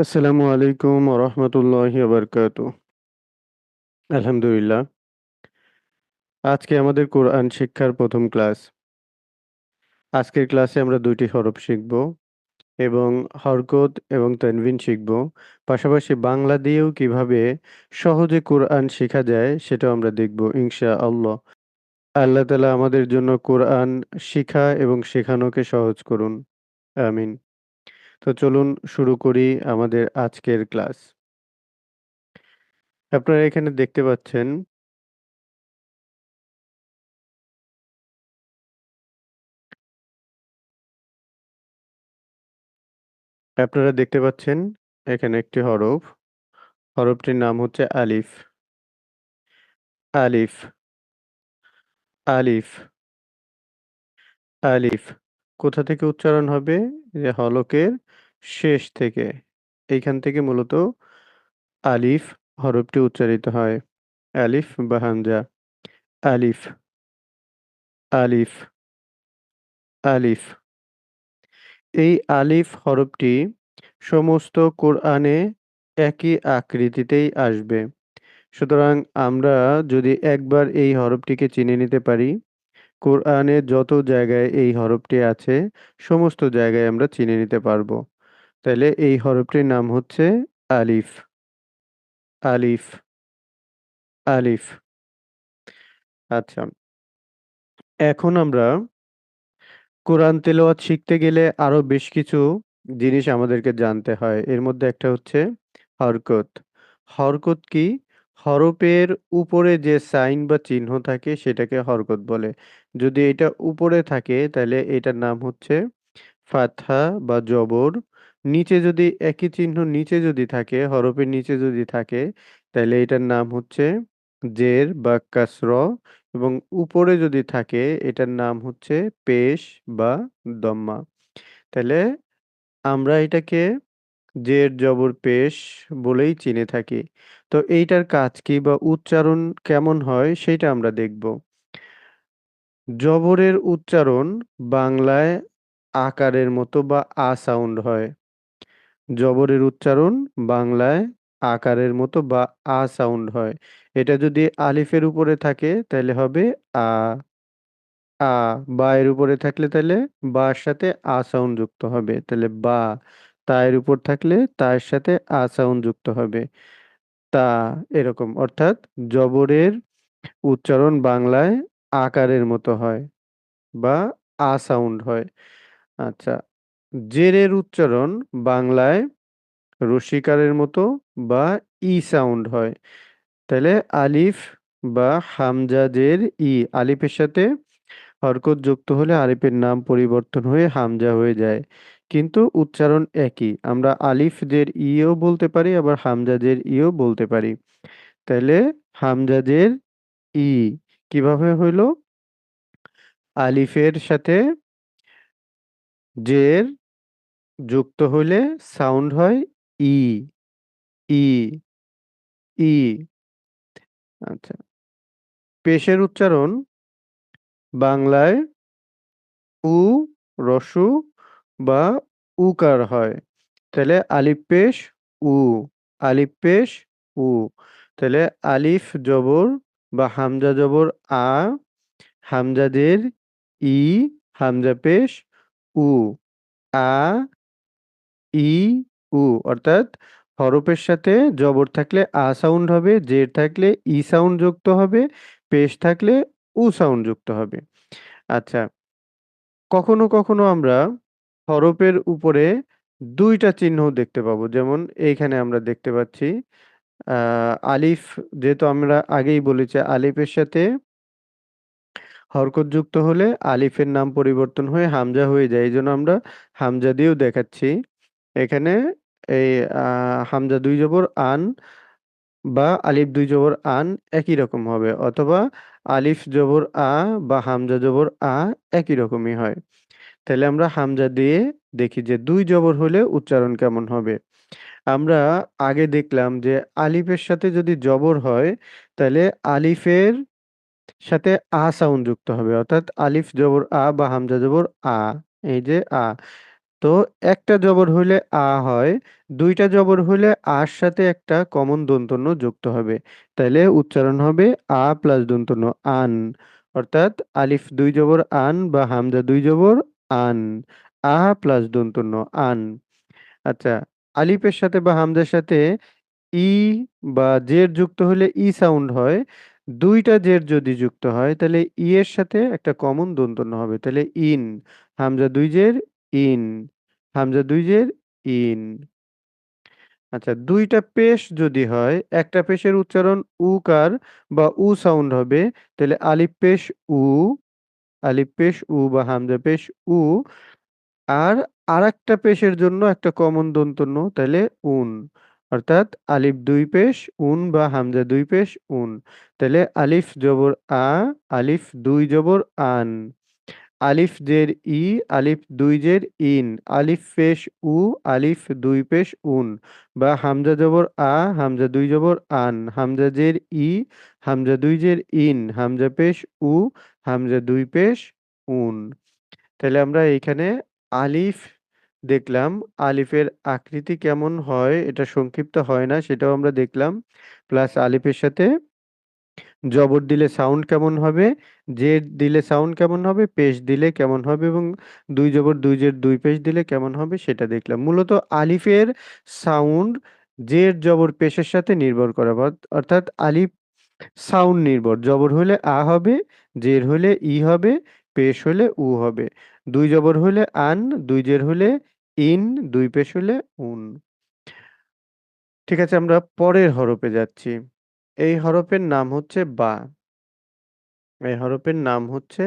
আসসালামু আলাইকুম ওরহমতুল্লাহি ওবরকাতু আলহামদুলিল্লাহ। আজকে আমাদের কোরআন শিক্ষার প্রথম ক্লাস। আজকের ক্লাসে আমরা দুইটি হরফ শিখব এবং হরকত এবং তানভিন শিখব। পাশাপাশি বাংলা দিয়েও কীভাবে সহজে কোরআন শেখা যায় সেটাও আমরা দেখব ইনশা আল্লাহ আল্লাহ তালা আমাদের জন্য কোরআন শিখা এবং শেখানোকে সহজ করুন। আমিন। তো চলুন শুরু করি আমাদের আজকের ক্লাস। আপনারা এখানে দেখতে পাচ্ছেন আপনারা দেখতে পাচ্ছেন এখানে একটি হরফ। হরফটির নাম হচ্ছে আলিফ। আলিফ। আলিফ। আলিফ। কোথা থেকে উচ্চারণ হবে? যে হলকের শেষ থেকে। এইখান থেকে মূলত আলিফ হরফটি উচ্চারিত হয়। আলিফ বা হামজা। আলিফ। আলিফ। আলিফ। এই আলিফ হরফটি সমস্ত কোরআনে একই আকৃতিতেই আসবে। সুতরাং আমরা যদি একবার এই হরফটিকে চিনে নিতে পারি, কোরআনে যত জায়গায় এই হরফটি আছে, সমস্ত জায়গায় আমরা চিনে নিতে পারব। তাহলে এই হরফটির নাম হচ্ছে আলিফ। আলিফ। আলিফ। আচ্ছা। এখন আমরা কোরআন তেলাওয়াত শিখতে গেলে আরও বেশ কিছু জিনিস আমাদেরকে জানতে হয়। এর মধ্যে একটা হচ্ছে হরকত। হরকত কি? হরফের উপরে যে সাইন বা চিহ্ন থাকে সেটাকে হরকত বলে। যদি এটা উপরে থাকে তাহলে এটার নাম হচ্ছে ফাতহা বা জবর। নিচে যদি একই চিহ্ন নিচে যদি থাকে, হরফের নিচে যদি থাকে তাহলে এটার নাম হচ্ছে জের বা কাসর এবং উপরে যদি থাকে, এটার নাম হচ্ছে পেশ বা দম্মা। তাহলে আমরা এটাকে জের, জবর, পেশ বলেই চিনে থাকি। তো এইটার কাজ কি বা উচ্চারণ কেমন হয় সেটা আমরা দেখব। জবরের উচ্চারণ বাংলায় আকারের মতো বা আ সাউন্ড হয়। জবরের উচ্চারণ বাংলায় আকারের মতো বা আ সাউন্ড হয়। এটা যদি আলিফের উপরে থাকে তাহলে হবে আ। আ, বা এর উপরে থাকলে তাহলে বার সাথে আ সাউন্ড যুক্ত হবে। তাহলে বা, তা এর উপর থাকলে তার সাথে আ সাউন্ড যুক্ত হবে। তা, এরকম। অর্থাৎ জবরের উচ্চারণ বাংলায় আকারের মতো হয় বা আ সাউন্ড হয়। আচ্ছা জেরের উচ্চারণ বাংলায় রসিকারের মতো বা ই সাউন্ড হয়। তাহলে আলিফ বা হামজাজের ই, আলিফের সাথে হরকত যুক্ত হলে আলিফের নাম পরিবর্তন হয়ে হামজা হয়ে যায়। কিন্তু উচ্চারণ একই, আমরা আলিফ জের ইও বলতে পারি, আবার হামজাজের ইও বলতে পারি। তাহলে হামজাজের ই কীভাবে হইল? আলিফের সাথে জের যুক্ত হইলে সাউন্ড হয় ই ই ই। আচ্ছা। পেশের উচ্চারণ বাংলায় উ, রসু বা উকার হয়। তাহলে আলিফ পেশ উ, আলিফ পেশ উ। তাহলে আলিফ জবর বা হামজা জবর আ, হামজাদের ই, হামজা পেশ উ, আ ই, উ অর্থাৎ হরফের সাথে জবর থাকলে আ সাউন্ড হবে, জের থাকলে ই সাউন্ড যুক্ত হবে, পেশ থাকলে উ সাউন্ড যুক্ত হবে। আচ্ছা কখনো কখনো আমরা হরফের উপরে দুইটা চিহ্ন দেখতে পাবো। যেমন এইখানে আমরা দেখতে পাচ্ছি আলিফ যেহেতু আমরা আগেই বলেছি আলিফের সাথে হরকত যুক্ত হলে আলিফের নাম পরিবর্তন হয়ে হামজা হয়ে যায়। এই জন্য আমরা হামজা দিয়েও দেখাচ্ছি। এখানে এই হামজা দুই জবর আন বা আলিফ দুই জবর আন একই রকম হবে অথবা আলিফ জবর আ বা হামজা জবর আ একই রকমই হয়। তাহলে আমরা হামজা দিয়ে দেখি যে দুই জবর হলে উচ্চারণ কেমন হবে। আমরা আগে দেখলাম যে আলিফের সাথে যদি জবর হয়, তাহলে আলিফের সাথে আ সাউন্ড যুক্ত হবে। অর্থাৎ আলিফ জবর আ বা হামজা জবর আ, এই যে আ। তো একটা জবর হইলে আ হয়, দুইটা জবর হইলে আর সাথে একটা কমন দন্তন্য যুক্ত হবে। তাইলে উচ্চারণ হবে আ প্লাস দন্তন্য আন, অর্থাৎ আলিফ দুই জবর আন বা হামজা দুই জবর আন, আ প্লাস দন্তন্য আন। আচ্ছা আলিফের সাথে বা হামজার সাথে ই বা জের যুক্ত হলে ই সাউন্ড হয়, দুইটা জের যদি যুক্ত হয় তাহলে ই এর সাথে একটা কমন দন্তন্য হবে তাহলে ইন, হামজা দুই জের ইন, হামজা দুই জের ইন। আচ্ছা দুইটা পেশ যদি হয়, একটা পেশের উচ্চারণ উকার বা উ সাউন্ড হবে, তাহলে আলিফ পেশ উ, আলিফ পেশ উ বা হামজা পেশ উ। আর আরেকটা পেশের জন্য একটা কমন দন্তন্য, তাহলে উন। অর্থাৎ আলিফ দুই পেশ, উন বা হামজা দুই পেশ, উন। তাহলে আলিফ জবর আ, আলিফ দুই জবর আন। আলিফ জের ই, আলিফ দুই জের ইন, আলিফ পেশ উ, আলিফ দুই পেশ উন, বা হামজা জবর আ, হামজা দুই জবর আন, হামজা জের ই, হামজা দুই জের ইন, হামজা পেশ উ, হামজা দুই পেশ উন। তাহলে আমরা এইখানে আলিফ দেখলাম, আলিফের আকৃতি কেমন হয়, এটা সংক্ষিপ্ত হয় না, সেটাও আমরা দেখলাম, প্লাস আলিফের সাথে জবর দিলে সাউন্ড কেমন হবে জের দিলে সাউন্ড কেমন হবে, পেশ দিলে কেমন হবে এবং দুই জবর, দুই জের দুই পেশ দিলে কেমন হবে সেটা দেখলাম। মূলত আলিফের সাউন্ড জের জবর, পেশের সাথে নির্ভর করে অর্থাৎ আলিফ সাউন্ড নির্ভর। জবর হলে আ হবে জের হলে ই হবে, পেশ হলে উ হবে। দুই জবর হলে আন, দুই জের হলে ইন, দুই পেশ হলে উন। ঠিক আছে, আমরা পরের হরফে যাচ্ছি। এই হরফের নাম হচ্ছে বা। এই হরফের নাম হচ্ছে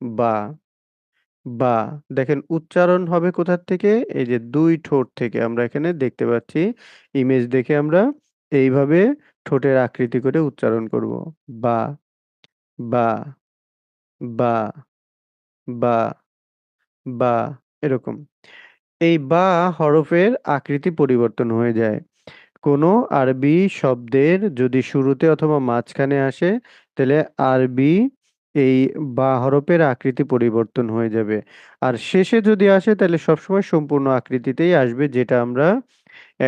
বা। বা। দেখেন, উচ্চারণ হবে কোথার থেকে? এই যে দুই ঠোঁট থেকে আমরা এখানে দেখতে পাচ্ছি। ইমেজ দেখে আমরা এইভাবে ঠোঁটের আকৃতি করে উচ্চারণ করব। বা। বা। বা। বা। বা। এরকম। এই বা হরফের আকৃতি পরিবর্তন হয়ে যায়। কোনো আরবি শব্দের যদি শুরুতে অথবা মাঝখানে আসে, তাহলে আরবি এই বা হরফের আকৃতি পরিবর্তন হয়ে যাবে। আর শেষে যদি আসে, তাহলে সবসময় সম্পূর্ণ আকৃতিতেই আসবে, যেটা আমরা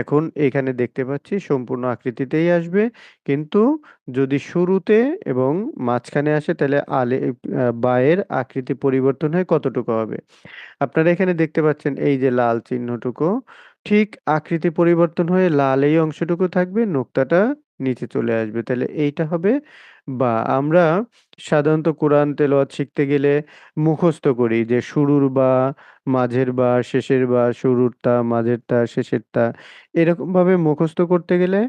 এখন এখানে দেখতে পাচ্ছি, সম্পূর্ণ আকৃতিতেই আসবে। কিন্তু যদি শুরুতে এবং মাঝখানে আসে, তাহলে আলে বায়ের আকৃতি পরিবর্তন হয় কতটুকু হবে? আপনারা এখানে দেখতে পাচ্ছেন, এই যে লাল চিহ্নটুকু ঠিক আকৃতি পরিবর্তন হয়ে লাল এই অংশটুকু থাকবে, নোক্তাটা নিচে চলে আসবে। তাহলে এইটা হবে বা আমরা সাধারণত কোরআন তেলাওয়াত শিখতে গেলে মুখস্থ করি যে শুরুর বা মাঝের বা শেষের বা শুরুরটা, মাঝেরটা, শেষেরটা এরকমভাবে মুখস্থ করতে গেলে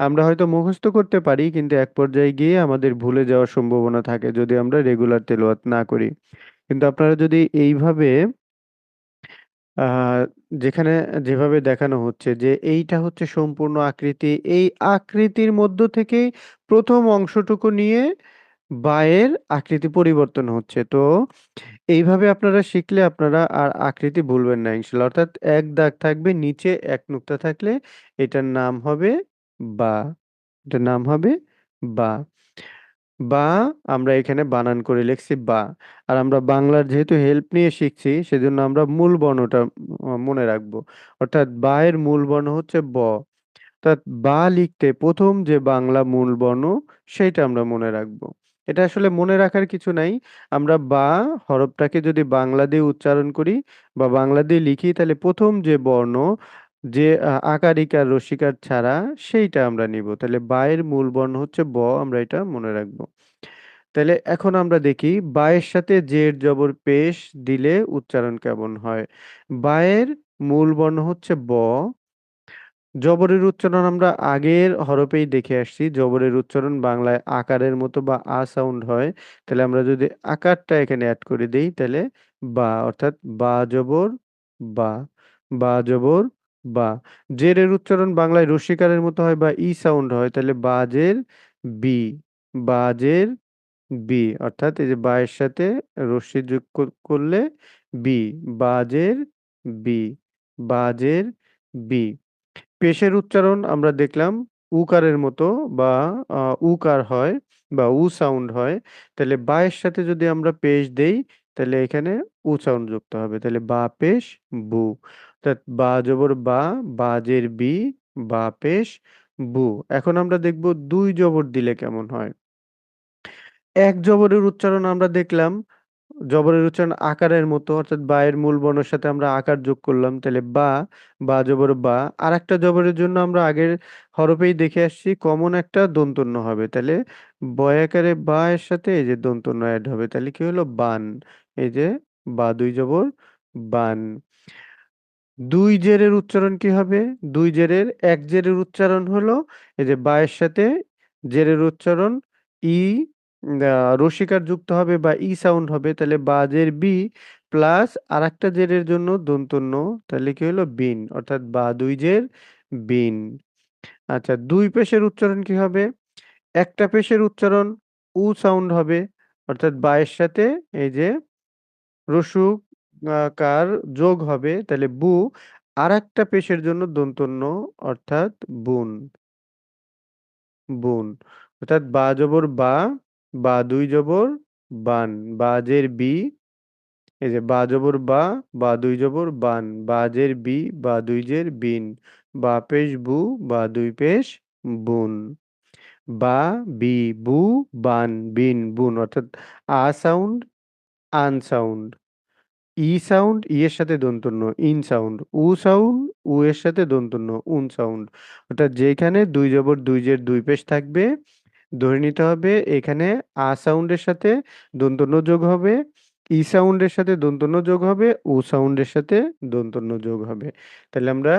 আমরা হয়তো মুখস্থ করতে পারি কিন্তু এক পর্যায়ে গিয়ে আমাদের ভুলে যাওয়ার সম্ভাবনা থাকে যদি আমরা রেগুলার তেলাওয়াত না করি। কিন্তু আপনারা যদি এইভাবে যেখানে যেভাবে দেখানো হচ্ছে যে, এইটা হচ্ছে সম্পূর্ণ আকৃতি। এই আকৃতির মধ্য থেকে প্রথম অংশটুকু নিয়ে বায়ের আকৃতি পরিবর্তন হচ্ছে। তো এইভাবে আপনারা শিখলে আপনারা আর আকৃতি ভুলবেন না ইনশাল্লাহ। অর্থাৎ এক দাগ থাকবে, নিচে এক নুক্তা থাকলে এটার নাম হবে বা, এটার নাম হবে বা। বা আমরা এখানে বানান করে লিখছি বা। আর আমরা বাংলার যেহেতু হেল্প নিয়ে শিখছি, সেজন্য আমরা মূল বর্ণটা মনে রাখব। অর্থাৎ বা এর মূল বর্ণ হচ্ছে ব। অর্থাৎ বা লিখতে প্রথম যে বাংলা মূল বর্ণ, সেইটা আমরা মনে রাখব। এটা আসলে মনে রাখার কিছু নাই। আমরা বা হরফটাকে যদি বাংলা দিয়ে উচ্চারণ করি বা বাংলা দিয়ে লিখি, তাহলে প্রথম যে বর্ণ যে আকার ইকার রসিকার ছাড়া সেইটা আমরা নিব। তাহলে বায়ের মূল বর্ণ হচ্ছে ব, আমরা এটা মনে রাখব। তাহলে এখন আমরা দেখি, বায়ের সাথে জের জবর পেশ দিলে উচ্চারণ কেমন হয়? বায়ের মূল বর্ণ হচ্ছে ব। জবরের উচ্চারণ আমরা আগের হরফেই দেখে আসছি। জবরের উচ্চারণ বাংলায় আকারের মতো বা আ সাউন্ড হয়। তাহলে আমরা যদি আকারটা এখানে অ্যাড করে দিই, তাহলে বা, অর্থাৎ বা জবর বা বা জবর বা জেরের উচ্চারণ বাংলায় রসিকারের মতো হয় বা ই সাউন্ড হয়, তাহলে বাজের বি বাজের বি, অর্থাৎ এই যে বায়ের সাথে রশ্মি যোগ করলে বি, বাজের বি বাজের বি। পেশের উচ্চারণ আমরা দেখলাম উকারের মতো বা উকার হয় বা উ সাউন্ড হয়, তাহলে বায়ের সাথে যদি আমরা পেশ দেই তাহলে এখানে উ সাউন্ড যুক্ত হবে। তাহলে বা পেশ, বু। অর্থাৎ বা জবর বা, বাজের বি, বা পেশ, বু। এখন আমরা দেখব দুই জবর দিলে কেমন হয়। এক জবরের উচ্চারণ আমরা দেখলাম, জবরের উচ্চারণ আকারের মতো, অর্থাৎ বা এর মূল বর্ণের সাথে আমরা আকার যোগ করলাম। তাহলে বা বা জবর বা। আর একটা জবরের জন্য আমরা আগের হরফেই দেখে আসছি, কমন একটা দন্তন্য হবে। তাহলে বয়াকারে বা এর সাথে এই যে দন্তন্য অ্যাড হবে তাহলে কি হলো? বান। এই যে, বা দুই জবর, বান। দুই জেরের উচ্চারণ কি হবে? দুই জেরের, এক জেরের উচ্চারণ হলো, এই যে, বা এর সাথে জেরের উচ্চারণ, ই রসিকার যুক্ত হবে বা ই সাউন্ড হবে, তাহলে বাজের বি প্লাস আর একটা জেরের জন্য দন্তন্য, তাহলে কি হলো? বিন, অর্থাৎ বা দুই জের, বিন। আচ্ছা দুই পেশের উচ্চারণ কি হবে? একটা পেশের উচ্চারণ, উ সাউন্ড হবে, অর্থাৎ বা এর সাথে, এই যে আহ, কার যোগ হবে তাহলে বু। আর একটা পেশের জন্য দন্তন্য অর্থাৎ বুন। বুন। অর্থাৎ বা জবর বা বা দুই জবর বান। বাজের বি এই যে বা জবর বা বা দুই জবর বান। বাজের বি বা দুই জের বিন। বা পেশ বু বা দুই পেশ বুন। বা বি বু বান বিন বুন। অর্থাৎ আ সাউন্ড আন সাউন্ড ই সাউন্ড, ই এর সাথে দন্তন্য ইন সাউন্ড। উ সাউন্ড, উ এর সাথে দন্তন্য উন সাউন্ড। অর্থাৎ যেখানে দুই জবর দুই জের দুই পেশ থাকবে, ধরে নিতে হবে এখানে আ সাউন্ডের সাথে দন্তন্য যোগ হবে, ই সাউন্ডের সাথে দন্তন্য যোগ হবে, উ সাউন্ডের সাথে দন্তন্য যোগ হবে। তাহলে আমরা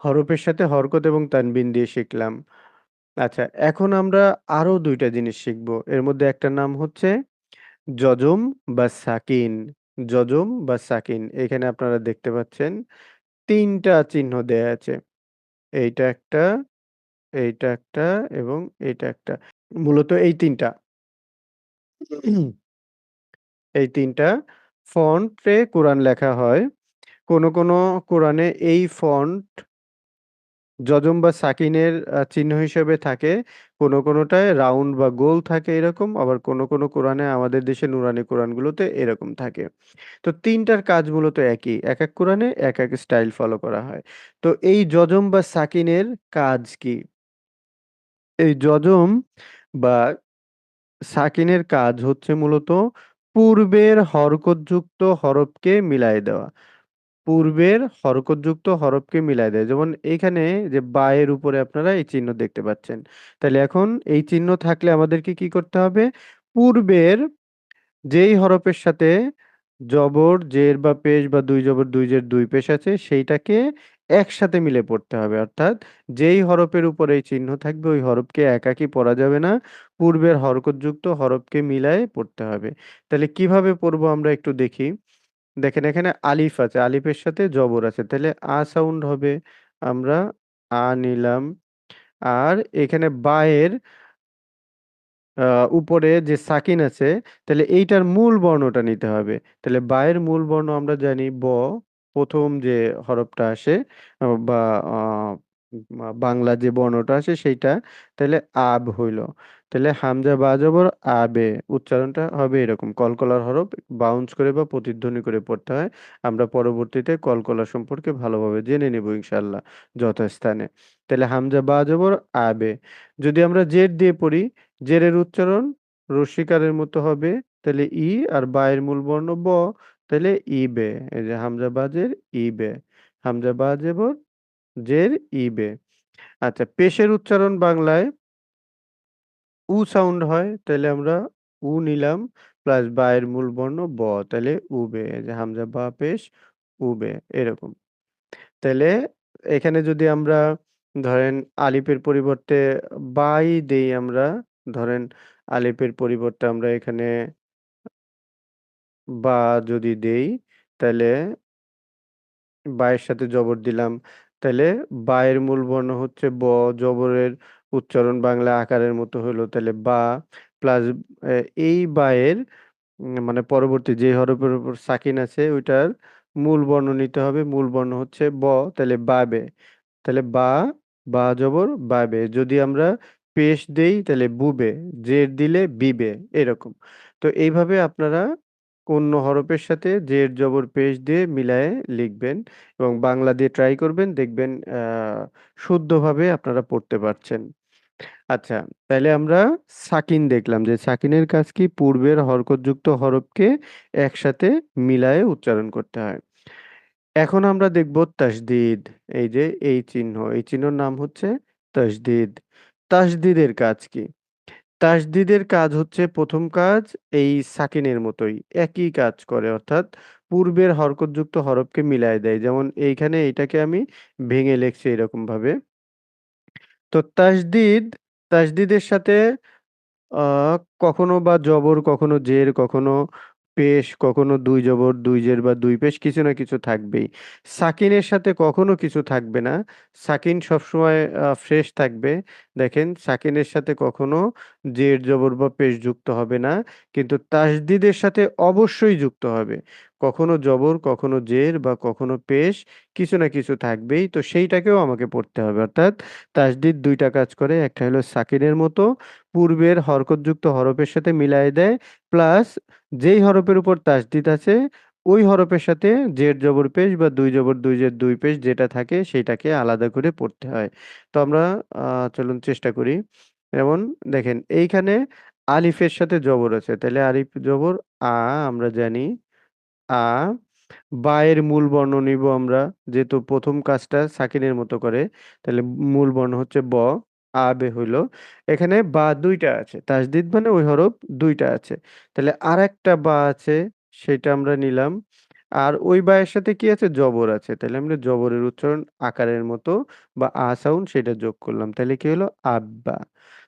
হরফের সাথে হরকত এবং তানবিন দিয়ে শিখলাম। আচ্ছা এখন আমরা আরও দুইটা জিনিস শিখব। এর মধ্যে একটা নাম হচ্ছে যজম বা সাকিন, যজম বা সাকিন, এখানে আপনারা দেখতে পাচ্ছেন তিনটা চিহ্ন দেয়া আছে। এইটা একটা এইটা একটা এবং এইটা একটা। মূলত এই তিনটা। এই তিনটা ফন্টে কোরআন লেখা হয়। কোন কোন কোরআনে এই ফন্ট যজম বা সাকিনের চিহ্ন হিসেবে থাকে। কোনো কোনোটায় রাউন্ড বা গোল থাকে এরকম, আবার কোনো কোনো কোরআনে আমাদের দেশে নুরানি কোরআনগুলোতে এরকম থাকে। তো তিনটার কাজ মূলত একই, এক এক কোরআনে এক এক স্টাইল ফলো করা হয়। তো এই যজম বা সাকিনের কাজ কি? এই যজম বা সাকিনের কাজ হচ্ছে মূলত পূর্বের হরকতযুক্ত হরফকে মিলাই দেওয়া। পূর্বের হরকতযুক্ত হরফকে মিলাই দেয়। যেমন এইখানে যে বা এর উপরে আপনারা এই চিহ্ন দেখতে পাচ্ছেন। তাহলে এখন এই চিহ্ন থাকলে আমাদেরকে কি করতে হবে? পূর্বের যেই হরফের সাথে জবর, জের বা পেশ বা দুই জবর, দুই জের, দুই পেশ আছে, সেইটাকে একসাথে মিলে পড়তে হবে। অর্থাৎ যেই হরফের উপরে এই চিহ্ন থাকবে, ওই হরফকে একাকি পড়া যাবে না। পূর্বের হরকতযুক্ত হরফকে মিলায়ে পড়তে হবে। তাহলে কীভাবে পড়ব আমরা একটু দেখি। দেখেন এখানে আলিফ আছে। আলিফের সাথে জবর আছে। তাহলে আ সাউন্ড হবে আমরা আ নিলাম। আর এখানে বায়ের আহ, উপরে যে সাকিন আছে তাহলে এইটার মূল বর্ণটা নিতে হবে। তাহলে বায়ের মূল বর্ণ আমরা জানি ব প্রথম যে হরফটা আসে বা আহ, বাংলা যে বর্ণটা আসে সেইটা তাহলে আব হইল। তাহলে হামজা বা জবর আবে উচ্চারণটা হবে এরকম। কলকলার হরফ বাউন্স করে বা প্রতিধ্বনি করে পড়তে হয়। আমরা পরবর্তীতে কলকলা সম্পর্কে ভালোভাবে জেনে নেব ইনশাল্লাহ যথাস্থানে। তাহলে হামজা বা জবর আবে যদি আমরা জেড দিয়ে পড়ি, জেরের উচ্চারণ রস্বীকারের মতো হবে, তাহলে ই আর বায়ের মূল বর্ণ ব, তাহলে ই, বে। এই যে হামজা বাজের ই, বে। হামজা বা জেবর জের, ই, বে। আচ্ছা পেশের উচ্চারণ বাংলায় উ সাউন্ড হয় তাহলে আমরা উ নিলাম প্লাস বায়ের মূল বর্ণ ব তাহলে উবে যে হামজা বা পেশ উবে এরকম। তাহলে এখানে যদি আমরা ধরেন আলিফের পরিবর্তে বাই দেই আমরা, ধরেন আলিফের পরিবর্তে আমরা এখানে বা যদি দেই তাহলে বায়ের সাথে জবর দিলাম তাহলে বায়ের মূল বর্ণ হচ্ছে ব, জবরের উচ্চারণ বাংলা আকারের মতো হলো, তাহলে বা প্লাস এই বায়ের মানে পরবর্তী যে হরফের উপর সাকিন আছে, ওইটার মূল বর্ণ নিতে হবে। মূল বর্ণ হচ্ছে ব, তাহলে বাবে তাহলে বা বা জবর বাবে যদি আমরা পেশ দেই, তাহলে বুবে জের দিলে বিবে এরকম। তো এইভাবে আপনারা অন্য হরফের সাথে জের, জবর, পেশ দিয়ে মিলায়ে লিখবেন এবং বাংলা দিয়ে ট্রাই করবেন। দেখবেন শুদ্ধভাবে আপনারা পড়তে পারছেন। আচ্ছা তাহলে আমরা সাকিন দেখলাম যে সাকিনের কাজ কি পূর্বের হরকতযুক্ত হরফকে একসাথে মিলায়ে উচ্চারণ করতে হয়। এখন আমরা দেখব তাসদিদ, এই যে এই চিহ্ন, এই চিহ্নর নাম হচ্ছে তাসদিদ। তাসদিদের কাজ কি? তাসদিদের কাজ হচ্ছে প্রথম কাজ এই সাকিনের মতোই, একই কাজ করে, অর্থাৎ পূর্বের হরকতযুক্ত হরফকে মিলায় দেয়। যেমন এইখানে এটাকে আমি ভেঙে লিখছি এরকম ভাবে তো তাসদিদ, তাসদিদের সাথে কখনো বা জবর, কখনো জের, কখনো পেশ, কখনো দুই জবর, দুই জের বা দুই পেশ কিছু না কিছু থাকবেই। সাকিনের সাথে কখনো কিছু থাকবে না। সাকিন সবসময় ফ্রেশ থাকবে। দেখেন, সাকিনের সাথে কখনো জের, জবর বা পেশ যুক্ত হবে না। কিন্তু তাসদিদের সাথে অবশ্যই যুক্ত হবে। কখনো জবর, কখনো জের বা কখনো পেশ কিছু না কিছু থাকবেই। তো সেইটাকেও আমাকে পড়তে হবে। অর্থাৎ তাসদিদ দুইটা কাজ করে। একটা হলো সাকিনের মতো পূর্বের হরকতযুক্ত হরফের সাথে মিলাই দেয়। প্লাস যেই হরফের উপর তাসদিদ আছে, ওই হরফের সাথে জের, জবর, পেশ বা দুই, জবর, দুই, জের, দুই, পেশ যেটা থাকে সেটাকে আলাদা করে পড়তে হয়। তো আমরা চলুন চেষ্টা করি। যেমন দেখেন, এইখানে আলিফের সাথে জবর আছে। তাহলে আলিফ জবর, আ আমরা জানি, আ, বায়ের মূল বর্ণ নিব আমরা, যেহেতু প্রথম কাজটা সাকিনের মতো করে। তাহলে মূল বর্ণ হচ্ছে ব, আ, বে হইল। এখানে বা দুইটা আছে, তাসদিদ মানে ওই হরফ দুইটা আছে। তাহলে আর একটা বা আছে, সেটা আমরা নিলাম। আর ওই বায়ের সাথে কি আছে? জবর আছে। তাহলে আমরা জবরের উচ্চারণ আকারের মতো বা আ সাউন্ড সেটা যোগ করলাম। তাহলে কি হলো? আব্বা।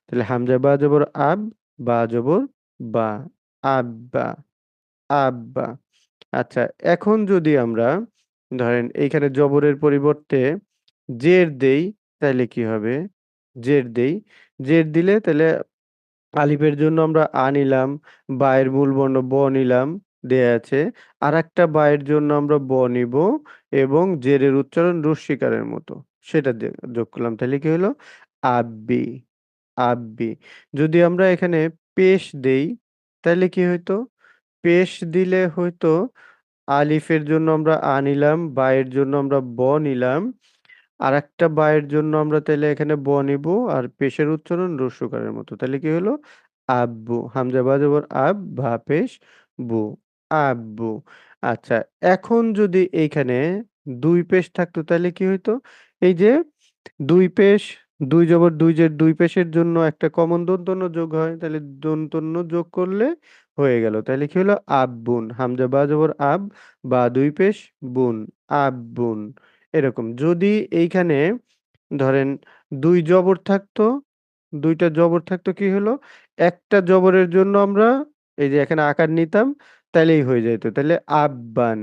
তাহলে হামজা, বা জবর, আব, বা জবর, বা, আব্বা আব্বা। আচ্ছা এখন যদি আমরা ধরেন এইখানে জবরের পরিবর্তে জের দেই তাহলে কি হবে? জের দেই। জের দিলে তাহলে আলিফের জন্য আমরা আ নিলাম, বায়ের মূল বর্ণ ব নিলাম। দেয়া আছে। আর একটা বায়ের জন্য আমরা ব নিব এবং জেরের উচ্চারণ রস্বীকারের মতো। সেটা যোগ করলাম। তাহলে কি হলো? আব্বি আব্বি। যদি আমরা এখানে পেশ দেই, তাহলে কি হইতো? পেশ দিলে হয়তো আলিফের জন্য আমরা আ নিলাম বায়ের জন্য আমরা ব নিলাম। আর একটা বায়ের জন্য আমরা তাহলে এখানে ব নিব আর পেশের উচ্চারণ রস্যকারের মতো। তাহলে কি হলো? আব্বু। হামজা বা আব ভা পেশ, বু। আব্বু আচ্ছা। এখন যদি এইখানে দুই পেশ থাকতো তাহলে কি হইতো? এই যে দুই পেশ, দুই জবর দুই জের দুই পেশের জন্য একটা কমন দন্তন্য যোগ হয়, তাহলে দন্তন্য যোগ করলে হয়ে গেল। তাহলে কি হলো? আব্বুন হামজা, বা জবর আব, বা দুই পেশ, বুন আব্বুন এরকম। যদি এইখানে ধরেন দুই জবর থাকতো, দুইটা জবর থাকতো কি হলো? একটা জবরের জন্য আমরা এই যে এখানে আকার নিতাম তাইলেই হয়ে যেত তাহলে আব্বান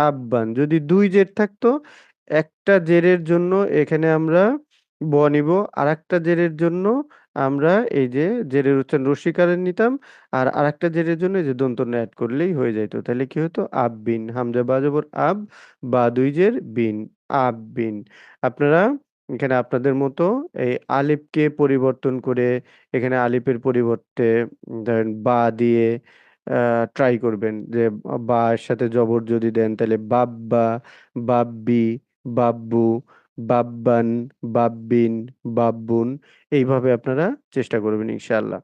আব্বান যদি দুই জের থাকতো, একটা জেরের জন্য এখানে আমরা ব নিব আর একটা জেরের জন্য আমরা এই যে জেরের উচ্চারণ রস্বীকারের নিতাম, আর আরেকটা জেরের জন্য এই যে দন্তন্য অ্যাড করলেই হয়ে যেত তাহলে কি হতো আব্বিন হামজা বা আব, বা দুই জের বিন আব্বিন আপনারা এখানে আপনাদের মতো এই আলিফকে পরিবর্তন করে এখানে আলিফের পরিবর্তে ধরেন বা দিয়ে ট্রাই করবেন যে বা এর সাথে জবর যদি দেন, তাহলে বাব্বা, বাব্বি, বাব্বু, বাব্বান, বাব্বিন, বাব্বুন, এইভাবে আপনারা চেষ্টা করবেন ইনশাআল্লাহ।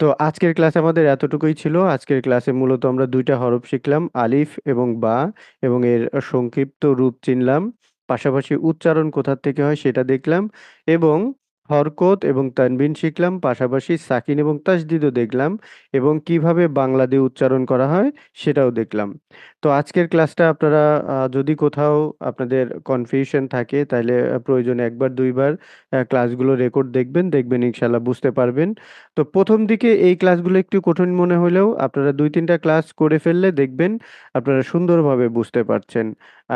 তো আজকের ক্লাসে আমাদের এতটুকুই ছিল। আজকের ক্লাসে মূলত আমরা দুইটা হরফ শিখলাম, আলিফ এবং বা, এবং এর সংক্ষিপ্ত রূপ চিনলাম। পাশাপাশি উচ্চারণ কোথা থেকে হয় সেটা দেখলাম এবং হরকত এবং তানবিন শিখলাম, পাশাপাশি সাকিন এবং তাসদিদও দেখলাম এবং কীভাবে বাংলা দিয়ে উচ্চারণ করা হয় সেটাও দেখলাম। তো আজকের ক্লাসটা আপনারা যদি কোথাও আপনাদের কনফিউশন থাকে তাহলে প্রয়োজনে একবার, দুইবার ক্লাসগুলো রেকর্ড দেখবেন দেখবেন ইনশাল্লাহ বুঝতে পারবেন। তো প্রথম দিকে এই ক্লাসগুলো একটু কঠিন মনে হলেও আপনারা দুই, তিনটা ক্লাস করে ফেললে দেখবেন আপনারা সুন্দরভাবে বুঝতে পারছেন।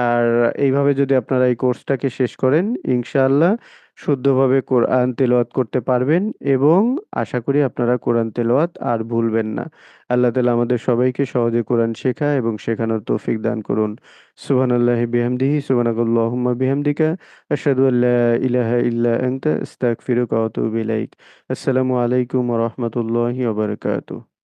আর এইভাবে যদি আপনারা এই কোর্সটাকে শেষ করেন, ইনশাআল্লাহ শুদ্ধভাবে কোরআন তেলাওয়াত করতে পারবেন এবং আশা করি আপনারা কোরআন তেলাওয়াত আর ভুলবেন না। আল্লাহ তাআলা আমাদের সবাইকে সহজে কোরআন শেখা এবং শেখানোর তৌফিক দান করুন। সুবহানাল্লাহি বিহামদিহি, সুবহানাকাল্লাহুম্মা বিহামদিকা, আশহাদু আল্লা ইলাহা ইল্লা আনতা, আস্তাগফিরুকা ওয়া আতুবু ইলাইক। আসসালামু আলাইকুম রাহমাতুল্লাহি ওয়া বারাকাতুহু।